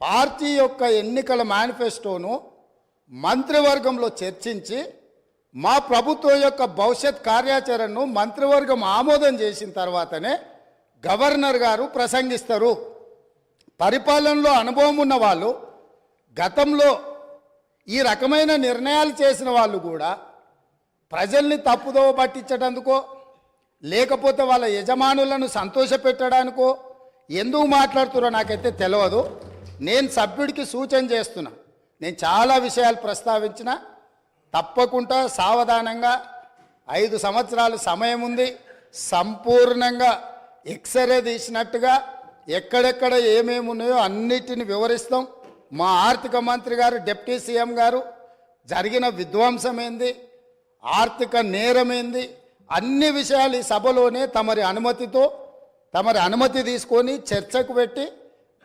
Party యొక్క ఎన్నికల మేనిఫెస్టోను మంత్రివర్గంలో చర్చించి మా ప్రభుత్వం యొక్క భవిష్యత్ కార్యాచరణను మంత్రివర్గం ఆమోదం చేసిన తర్వాతనే గవర్నర్ గారు ప్రసంగిస్తారు. పరిపాలనలో అనుభవం ఉన్న వాళ్ళు గతంలో ఈ రకమైన నిర్ణయాలు చేసిన వాళ్ళు కూడా ప్రజల్ని తప్పుదోవ పట్టించడానికో లేకపోతే వాళ్ళ యజమానులను సంతోషపెట్టడానికో ఎందుకు మాట్లాడుతున్నారో నాకైతే తెలియదు నేను సభ్యుడికి సూచన చేస్తున్నా. నేను చాలా విషయాలు ప్రస్తావించిన. తప్పకుండా సావధానంగా ఐదు సంవత్సరాలు సమయం ఉంది. సంపూర్ణంగా ఎక్స్రే తీసినట్టుగా ఎక్కడెక్కడ ఏమేమి ఉన్నాయో అన్నిటిని వివరిస్తాం. మా ఆర్థిక మంత్రి గారు డిప్యూటీ సీఎం గారు జరిగిన విధ్వంసం ఏంది? ఆర్థిక నేరమేంది అన్ని విషయాలు ఈ సభలోనే తమరి అనుమతితో తమరి అనుమతి తీసుకొని చర్చకు పెట్టి